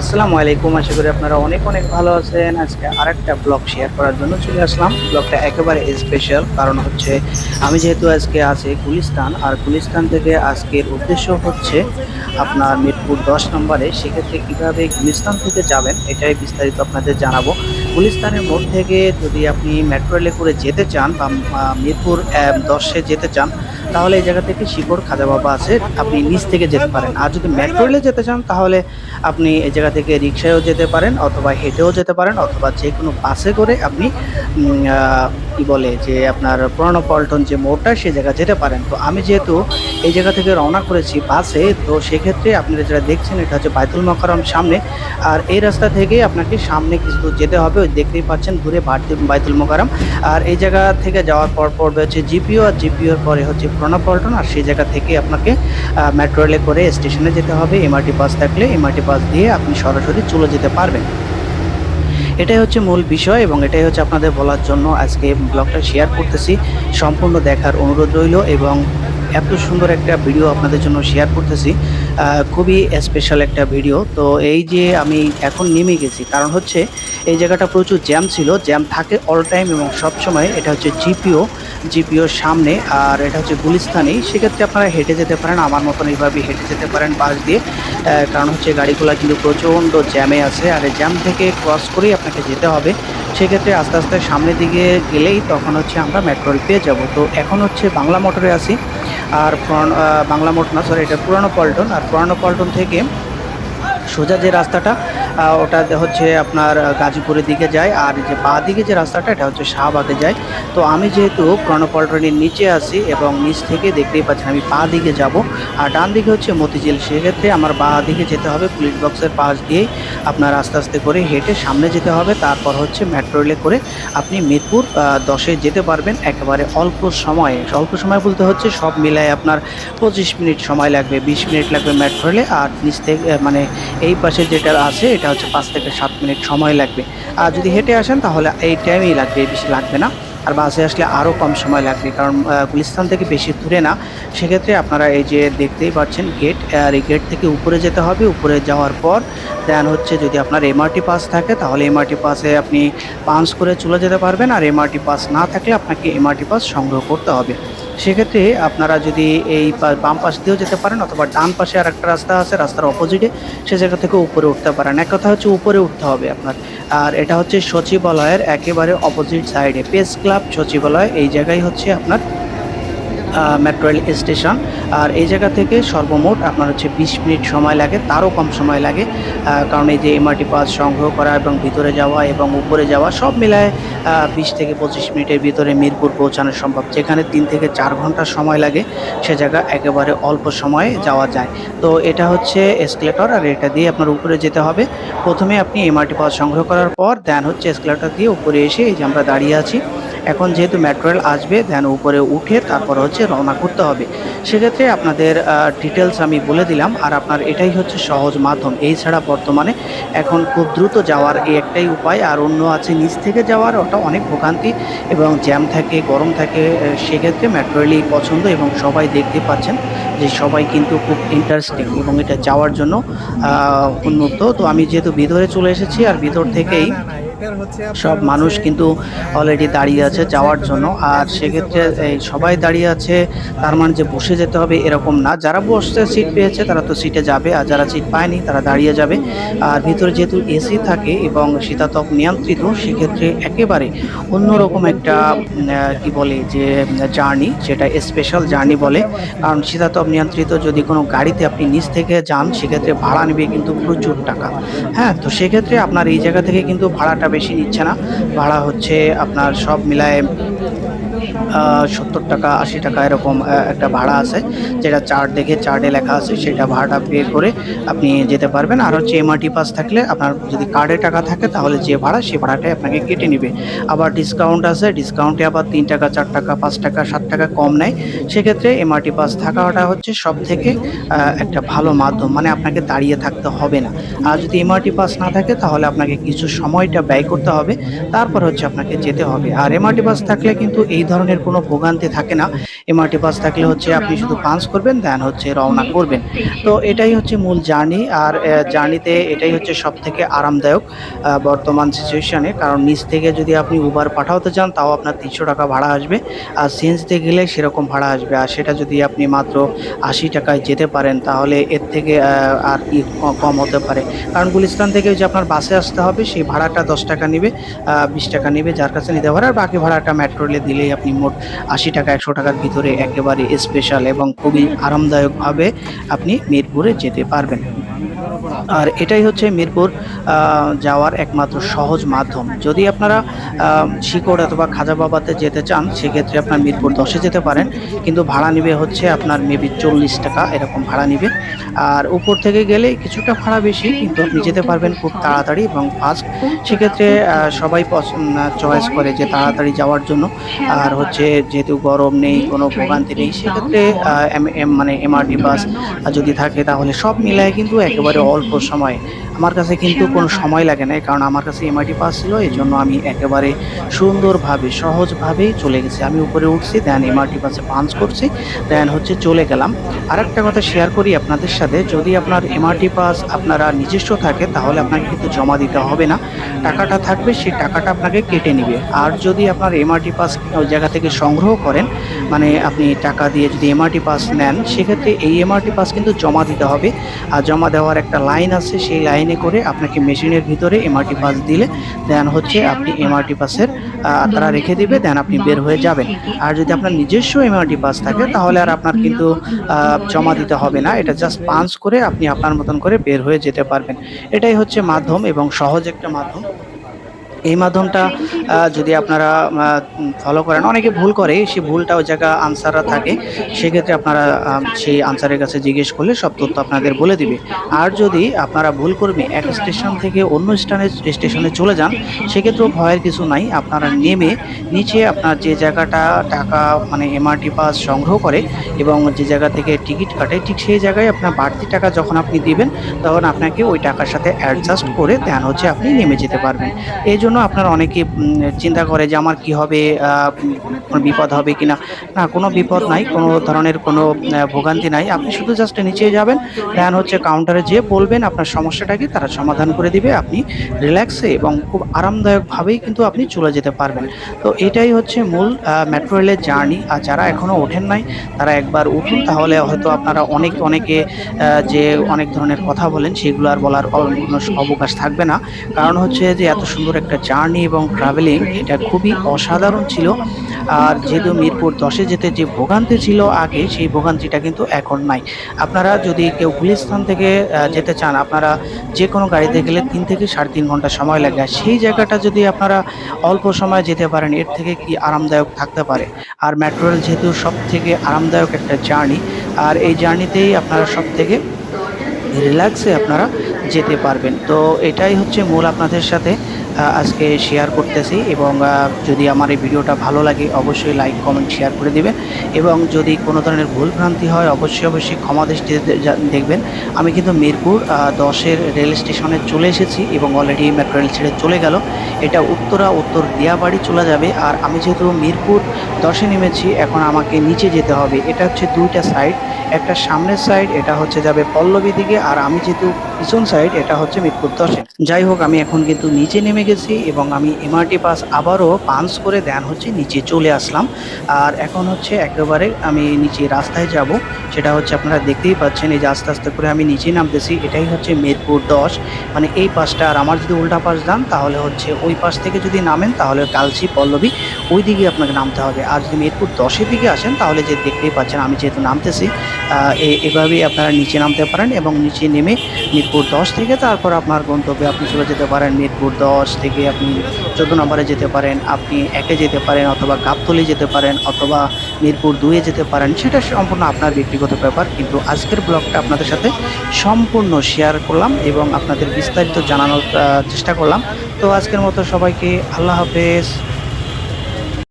আসসালামু আলাইকুম। আশা করি আপনারা অনেক অনেক ভালো আছেন। আজকে আরেকটা ব্লগ শেয়ার করার জন্য চলে আসলাম। ব্লগটা একেবারে স্পেশাল কারণ হচ্ছে আমি যেহেতু আজকে আছি গুলিস্তান, আর গুলিস্তান থেকে আজকের উদ্দেশ্য হচ্ছে আপনার মিরপুর দশ নম্বরে সেক্ষেত্রে কীভাবে গুলিস্তান থেকে যাবেন, এটাই বিস্তারিত আপনাদের জানাব। গুলিস্তানের মোড় থেকে যদি আপনি মেট্রো রেলে করে যেতে চান বা মিরপুর দশে যেতে চান তাহলে এই জায়গা থেকে শিকড়, খাজা বাবা আছে, আপনি নিচ থেকে যেতে পারেন। আর যদি মেট্রো রেলে যেতে চান, তাহলে আপনি এই জায়গা থেকে রিক্সায়ও যেতে পারেন, অথবা হেঁটেও যেতে পারেন, অথবা যে কোনো বাসে করে আপনি কি বলে যে আপনার পুরানো পল্টন যে মোড়টা সেই জায়গা যেতে পারেন। তো আমি যেহেতু এই জায়গা থেকে রওনা করেছি বাসে, তো সেক্ষেত্রে আপনারা যেটা দেখছেন, এটা হচ্ছে বাইতুল মকরম সামনে। আর এই রাস্তা থেকে আপনাকে সামনে কিছু যেতে হবে, ওই দেখতেই পাচ্ছেন বাইতুল- বাইতুল মকরম আর এই জায়গা থেকে যাওয়ার পর পড়বে হচ্ছে জিপিও, আর জিপিওর পরে হচ্ছে পুরানো পল্টন। আর সেই জায়গা থেকে আপনাকে মেট্রো রেলে করে স্টেশনে যেতে হবে। এমআরটি বাস থাকলে এমআরটি বাস দিয়ে আপনি সরাসরি চলে যেতে পারবেন। এটাই হচ্ছে মূল বিষয় এবং এটাই হচ্ছে আপনাদের বলার জন্য আজকে ব্লগটা শেয়ার করতেছি। সম্পূর্ণ দেখার অনুরোধ রইল এবং এত সুন্দর একটা ভিডিও আপনাদের জন্য শেয়ার করতেছি। খুবই স্পেশাল একটা ভিডিও তো এই যে আমি এখন নেমে গেছি, কারণ হচ্ছে এই জায়গাটা প্রচুর জ্যাম ছিল। জ্যাম থাকে অল টাইম এবং সবসময়। এটা হচ্ছে জিপিও জিপিওর সামনে, আর এটা হচ্ছে গুলিস্তানেই সেক্ষেত্রে আপনারা হেঁটে যেতে পারেন, আমার মতন এইভাবে হেঁটে যেতে পারেন বাস দিয়ে। কারণ হচ্ছে গাড়িগুলো কিন্তু প্রচণ্ড জ্যামে আছে, আর এই জ্যাম থেকে ক্রস করেই আপনাকে যেতে হবে। সেক্ষেত্রে আস্তে আস্তে সামনের দিকে গেলেই তখন হচ্ছে আমরা মেট্রো রেল পেয়ে যাব। তো এখন হচ্ছে বাংলা মোটরে আছি, আর বাংলা মোটর না সরি এটা পুরানো পল্টন। আর পুরানো পল্টন থেকে সোজা যে রাস্তাটা ওটা হচ্ছে আপনার গাজীপুরের দিকে যায়, আর যে বাঁ দিকে যে রাস্তাটা, এটা হচ্ছে শাহবাগে যায়। তো আমি যেহেতু প্রণপল্টনের নিচে আছি এবং নিচ থেকে দেখতেই পাচ্ছেন আমি বাঁ দিকে যাব, আর ডান দিকে হচ্ছে মতিঝিল। সেক্ষেত্রে আমার বাঁ দিকে যেতে হবে পুলিশ বক্সের পাশ দিয়েই আপনার আস্তে আস্তে করে হেঁটে সামনে যেতে হবে। তারপর হচ্ছে মেট্রো রেলে করে আপনি মিরপুর দশে যেতে পারবেন। একেবারে অল্প সময়ে, অল্প সময় বলতে হচ্ছে সব মিলায় আপনার পঁচিশ মিনিট সময় লাগবে, বিশ মিনিট লাগবে মেট্রো রেলে আর নিচ থেকে মানে এই পাশে যেটা আছে এটা হচ্ছে পাঁচ থেকে সাত মিনিট সময় লাগবে। আর যদি হেঁটে আসেন তাহলে এই টাইমেই লাগবে বেশি লাগবে না। আর বাসে আসলে আরও কম সময় লাগবে, কারণ গুলিস্তান থেকে বেশি দূরে না। সেক্ষেত্রে আপনারা এই যে দেখতেই পাচ্ছেন গেট আর এই গেট থেকে উপরে যেতে হবে। উপরে যাওয়ার পর দেন হচ্ছে যদি আপনার এমআরটি পাস থাকে, তাহলে এমআরটি পাসে আপনি পাঞ্চ করে চলে যেতে পারবেন। আর এমআরটি পাস না থাকলে আপনাকে এমআরটি পাস সংগ্রহ করতে হবে। সেক্ষেত্রে আপনারা যদি এই বাম পাশ দিয়েও যেতে পারেন অথবা ডান পাশে আর একটা রাস্তা আছে, রাস্তার অপোজিটে সে জায়গা থেকে উপরে উঠতে পারেন। এক কথা হচ্ছে উপরে উঠতে হবে আপনার। আর এটা হচ্ছে সচিবালয়ের একেবারে অপোজিট সাইডে প্রেস ক্লাব সচিবালয়, এই জায়গায় হচ্ছে আপনার মেট্রো রেল স্টেশন আর এই জায়গা থেকে সর্বমোট আপনার হচ্ছে বিশ মিনিট সময় লাগে, তারও কম সময় লাগে। কারণ এই যে এমআরটি পাস সংগ্রহ করা এবং ভিতরে যাওয়া এবং উপরে যাওয়া সব মিলায় বিশ থেকে পঁচিশ মিনিটের ভিতরে মিরপুর পৌঁছানো সম্ভব। যেখানে তিন থেকে চার ঘণ্টা সময় লাগে, সে জায়গা একেবারে অল্প সময়ে যাওয়া যায়। তো এটা হচ্ছে এসকেলেটর আর এটা দিয়ে আপনার উপরে যেতে হবে। প্রথমে আপনি এমআরটি পাস সংগ্রহ করার পর দেন হচ্ছে এসকেলেটর দিয়ে উপরে এসে এই যে আমরা দাঁড়িয়ে আছি। এখন যেহেতু মেট্রো রেল আসবে দেন উপরে উঠে তারপর হচ্ছে রওনা করতে হবে। সেক্ষেত্রে আপনাদের ডিটেলস আমি বলে দিলাম। আর আপনার এটাই হচ্ছে সহজ মাধ্যম। এই ছাড়া বর্তমানে এখন খুব দ্রুত যাওয়ার এই একটাই উপায়। আর অন্য আছে নিচ থেকে যাওয়ার, ওটা অনেক ভোগান্তি এবং জ্যাম থাকে, গরম থাকে সেক্ষেত্রে মেট্রো রেলই পছন্দ এবং সবাই দেখতে পাচ্ছেন যে সবাই কিন্তু খুব ইন্টারেস্টিং এবং এটা যাওয়ার জন্য উন্নত তো আমি যেহেতু ভিতরে চলে এসেছি, আর ভিতর থেকেই সব মানুষ কিন্তু অলরেডি দাঁড়িয়ে আছে যাওয়ার জন্য। আর সেক্ষেত্রে এই সবাই দাঁড়িয়ে আছে তার মানে যে বসে যেতে হবে এরকম না। যারা বসতে সিট পেয়েছে তারা তো সিটে যাবে। আর যারা সিট পায়নি তারা দাঁড়িয়ে যাবে। আর ভিতরে যেহেতু এসি থাকে এবং শীতাতপ নিয়ন্ত্রিত সেক্ষেত্রে একেবারে অন্যরকম একটা কি বলে যে জার্নি সেটা স্পেশাল জার্নি বলে। কারণ শীতাতপ নিয়ন্ত্রিত যদি কোনো গাড়িতে আপনি নিচ থেকে যান সেক্ষেত্রে ভাড়া নেবে কিন্তু প্রচুর টাকা। হ্যাঁ তো সেক্ষেত্রে আপনার এই জায়গা থেকে কিন্তু ভাড়াটা বেশি নিচ্ছে না। ভাড়া হচ্ছে আপনার সব মিলায় সত্তর টাকা, আশি টাকা এরকম একটা ভাড়া আছে, যেটা চার্ট দেখে চার্টে লেখা আছে, সেটা ভাড়াটা পে করে আপনি যেতে পারবেন। আর হচ্ছে এমআরটি পাস থাকলে আপনার যদি কার্ডে টাকা থাকে, তাহলে যে ভাড়া, সে ভাড়াটাই আপনাকে কেটে নেবে। আবার ডিসকাউন্ট আছে ডিসকাউন্টে আবার তিন টাকা, চার টাকা, পাঁচ টাকা, সাত টাকা কম নেয়। সেক্ষেত্রে এমআরটি পাস থাকাটা হচ্ছে সব থেকে একটা ভালো মাধ্যম মানে আপনাকে দাঁড়িয়ে থাকতে হবে না। আর যদি এমআরটি পাস না থাকে, তাহলে আপনাকে কিছু সময়টা ব্যয় করতে হবে, তারপর হচ্ছে আপনাকে যেতে হবে। আর এমআরটি পাস থাকলে কিন্তু এই ধরনের কোনো ভোগান্তি থাকে না। এমআরটি বাস থাকলে হচ্ছে আপনি শুধু পাঞ্চ করবেন দেন হচ্ছে রওনা করবেন। তো এটাই হচ্ছে মূল জার্নি আর জার্নিতে এটাই হচ্ছে সব থেকে আরামদায়ক বর্তমান সিচুয়েশনে কারণ নিচ থেকে যদি আপনি উবার পাঠাতে চান, তাও আপনার তিনশো টাকা ভাড়া আসবে। আর সিএনজিতে গেলে সেরকম ভাড়া আসবে। আর সেটা যদি আপনি মাত্র আশি টাকায় যেতে পারেন, তাহলে এর থেকে আর কি কম হতে পারে। কারণ গুলিস্তান থেকে যে আপনার বাসে আসতে হবে, সেই ভাড়াটা দশ টাকা নেবে বিশ টাকা নেবে যার কাছে নিতে পারে। আর বাকি ভাড়াটা মেট্রো রেলে দিলেই আপনি মোট আশি টাকা, একশো টাকার ভিতরে একেবারে স্পেশাল এবং খুবই আরামদায়কভাবে আপনি মিরপুরে যেতে পারবেন। আর এটাই হচ্ছে মিরপুর যাওয়ার একমাত্র সহজ মাধ্যম। যদি আপনারা শিকড় অথবা খাজা বাবাতে যেতে চান, সেক্ষেত্রে আপনার মিরপুর দশে যেতে পারেন। কিন্তু ভাড়া নিবে হচ্ছে আপনার মেবি চল্লিশ টাকা এরকম ভাড়া নিবে। আর উপর থেকে গেলে কিছুটা ভাড়া বেশি, কিন্তু আপনি যেতে পারবেন খুব তাড়াতাড়ি এবং ফাস্ট সেক্ষেত্রে সবাই চয়েস করে যে তাড়াতাড়ি যাওয়ার জন্য। আর হচ্ছে যেহেতু গরম নেই, কোনো ভোগান্তি নেই, সেক্ষেত্রে মানে এমআরটি বাস যদি থাকে, তাহলে সব মিলায় কিন্তু একেবারে অল্প সময়ে আমার কাছে কিন্তু কোনো সময় লাগে না কারণ আমার কাছে এমআইটি পাস ছিল এই জন্য আমি একেবারে সুন্দরভাবে সহজভাবেই চলে গেছি। আমি উপরে উঠছি দেন এমআরটি পাসে পাঞ্চ করছি দেন হচ্ছে চলে গেলাম। আর একটা কথা শেয়ার করি আপনাদের সাথে যদি আপনার এমআরটি পাস আপনারা নিজস্ব থাকে তাহলে আপনাকে কিন্তু জমা দিতে হবে না। টাকাটা থাকবে সেই টাকাটা আপনাকে কেটে নিবে। আর যদি আপনার এমআরটি পাস ওই জায়গা থেকে সংগ্রহ করেন মানে আপনি টাকা দিয়ে যদি এমআরটি পাস নেন সেক্ষেত্রে এই এমআরটি পাস কিন্তু জমা দিতে হবে। আর জমা দেওয়ার একটা লাইন আছে সেই লাইনে করে আপনাকে মেশিনের ভিতরে এমআরটি পাস দিলে দেন হচ্ছে আপনি এমআরটি পাসের তারা রেখে দিবে দেন আপনি বের হয়ে যাবেন। আর যদি আপনার নিজস্ব এমআরটি পাস থাকে, তাহলে আর আপনার কিন্তু জমা দিতে হবে না। এটা জাস্ট পাঞ্চ করে আপনি আপনার মতন করে বের হয়ে যেতে পারবেন। এটাই হচ্ছে মাধ্যম এবং সহজ একটা মাধ্যম। এই মাধ্যমটা যদি আপনারা ফলো করেন, অনেকে ভুল করে, সে ভুলটা ওই জায়গা আনসাররা থাকে। সেক্ষেত্রে আপনারা সেই আনসারের কাছে জিজ্ঞেস করলে সব তথ্য আপনাদের বলে দিবে। আর যদি আপনারা ভুল করবে এক স্টেশন থেকে অন্য স্টেশনে স্টেশনে চলে যান, সেক্ষেত্রেও ভয়ের কিছু নাই। আপনারা নেমে নিচে আপনার যে জায়গাটা টাকা মানে এমআরটি পাস সংগ্রহ করে এবং যে জায়গা থেকে টিকিট কাটে, ঠিক সেই জায়গায় আপনার বাড়তি টাকা যখন আপনি দিবেন, তখন আপনাকে ওই টাকার সাথে অ্যাডজাস্ট করে দেন, হচ্ছে আপনি নেমে যেতে পারবেন। এই জন্য আপনারা অনেকে চিন্তা করে যে আমার কি হবে কোনো বিপদ হবে কিনা। না, কোনো বিপদ নাই, কোনো ধরনের কোনো ভোগান্তি নাই। আপনি শুধু জাস্ট নিচে যাবেন দেন হচ্ছে কাউন্টারে যেয়ে বলবেন আপনার সমস্যাটা কি, তারা সমাধান করে দিবে, আপনি রিল্যাক্সে এবং খুব আরামদায়কভাবেই কিন্তু আপনি চলে যেতে পারবেন। তো এটাই হচ্ছে মূল মেট্রো রেলের জার্নি আর যারা এখনও ওঠেন নাই, তারা একবার উঠুন, তাহলে হয়তো আপনারা অনেক, অনেকে যে অনেক ধরনের কথা বলেন, সেগুলো আর বলার অবকাশ থাকবে না। কারণ হচ্ছে যে এত সুন্দর একটা জার্নি এবং ট্রাভেলিং এটা খুবই অসাধারণ ছিল। আর যেহেতু মিরপুর দশে যেতে যে ভোগান্তি ছিল আগে, সেই ভোগান্তিটা কিন্তু এখন নাই। আপনারা যদি কেউ গুলিস্তান থেকে যেতে চান, আপনারা যে কোনো গাড়িতে গেলে তিন থেকে সাড়ে তিন ঘণ্টা সময় লাগে। আর সেই জায়গাটা যদি আপনারা অল্প সময় যেতে পারেন, এর থেকে কি আরামদায়ক থাকতে পারে? আর মেট্রো রেল যেহেতু সব থেকে আরামদায়ক একটা জার্নি, আর এই জার্নিতেই আপনারা সব থেকে রিল্যাক্সে আপনারা যেতে পারবেন। তো এটাই হচ্ছে মূল আপনাদের সাথে। আজকে শেয়ার করতেছি এবং যদি আমার এই ভিডিওটা ভালো লাগে, অবশ্যই লাইক কমেন্ট শেয়ার করে দিবেন। এবং যদি কোনো ধরনের ভুল ভ্রান্তি হয়, অবশ্যই অবশ্যই ক্ষমা দৃষ্টিতে দেখবেন। আমি কিন্তু মিরপুর দশের রেল স্টেশনে চলে এসেছি এবং অলরেডি মেট্রো রেল ছেড়ে চলে গেল। এটা উত্তরা, উত্তর দিয়াবাড়ি চলে যাবে। আর আমি যেহেতু মিরপুর দশে নেমেছি, এখন আমাকে নিচে যেতে হবে। এটা হচ্ছে দুইটা সাইড একটা সামনের সাইড এটা হচ্ছে যাবে পল্লবী দিকে, আর আমি যেহেতু পিছন সাইড এটা হচ্ছে মিরপুর দশে। যাই হোক, আমি এখন কিন্তু নিচে নেমে গেছি এবং আমি এমআরটি পাস আবারও পাঞ্চ করে দেন হচ্ছে নিচে চলে আসলাম। আর এখন হচ্ছে একেবারে আমি নিচে রাস্তায় যাব। সেটা হচ্ছে আপনারা দেখতেই পাচ্ছেন, এই যে আস্তে আস্তে করে আমি নিচে নামতেছি। এটাই হচ্ছে মিরপুর দশ। মানে এই পাশটা আর আমার যদি উল্টা পাশ যান, তাহলে হচ্ছে ওই পাশ থেকে যদি নামেন, তাহলে কালচি পল্লবী, ওই দিকে আপনাকে নামতে হবে। আর যদি মিরপুর দশের দিকে আসেন, তাহলে যে দেখতেই পাচ্ছেন, আমি যেহেতু নামতেছি এভাবেই আপনারা নিচে নামতে পারেন এবং নিচে নেমে মিরপুর দশ থেকে তারপর আপনার গন্তব্যে আপনি চলে যেতে পারেন। মিরপুর দশ থেকে আপনি চোদ্দ নম্বরে যেতে পারেন, আপনি একে যেতে পারেন অথবা গাবতলি যেতে পারেন অথবা মিরপুর দুয়ে যেতে পারেন। সেটা সম্পূর্ণ আপনার ব্যক্তিগত ব্যাপার, কিন্তু আজকের ব্লগটা আপনাদের সাথে সম্পূর্ণ শেয়ার করলাম এবং আপনাদের বিস্তারিত জানানোর চেষ্টা করলাম। তো আজকের মতো সবাইকে আল্লাহ হাফেজ।